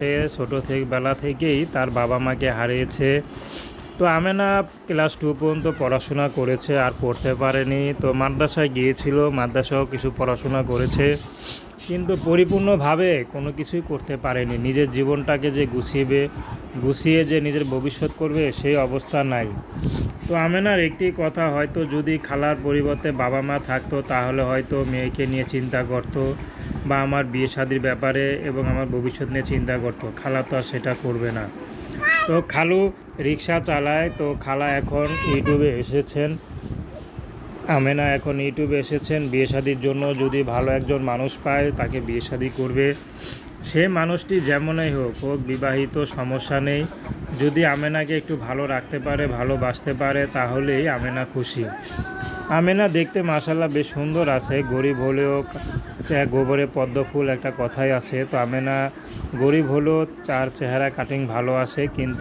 সে ছোটো থেকে বেলা থেকেই তার বাবা মাকে হারিয়েছে। তো আমেনা ক্লাস টু পর্যন্ত পড়াশোনা করেছে আর পড়তে পারেনি। তো মাদ্রাসায় গিয়েছিল, মাদ্রাসাও কিছু পড়াশোনা করেছে। কিন্তু পরিপূর্ণভাবে কোনো কিছুই করতে পারেনি। নিজের জীবনটাকে যে গুছিয়েবে গুছিয়ে যে নিজের ভবিষ্যৎ করবে, সেই অবস্থা নাই। তো আমেনার একটি কথা হয়তো যদি খালার পরিবর্তে বাবা মা থাকতো, তাহলে হয়তো মেয়েকে নিয়ে চিন্তা করতো বা আমার বিয়ে শাদির ব্যাপারে এবং আমার ভবিষ্যৎ নিয়ে চিন্তা করতো। খালা তো আর সেটা করবে না। তো খালু রিক্সা চালায়। তো খালা এখন ইউটিউবে এসেছেন। আমেনা এখন ইউটিউবে এসেছেন। বিয়ে শাদির জন্য যদি ভালো একজন মানুষ পায়, তাকে বিয়ে শাদি করবে। সে মানুষটি যেমনই হোক হোক বিবাহিত সমস্যা নেই। যদি আমেনাকে একটু ভালো রাখতে পারে, ভালোবাসতে পারে, তাহলেই আমেনা খুশি। আমেনা দেখতে মাসাল্লাহ বেশ সুন্দর আছে। গরিব হলেও গোবরে পদ্ম ফুল একটা কথাই আছে। তো আমেনা গরিব হলেও তার চেহারা কাটিং ভালো আছে, কিন্তু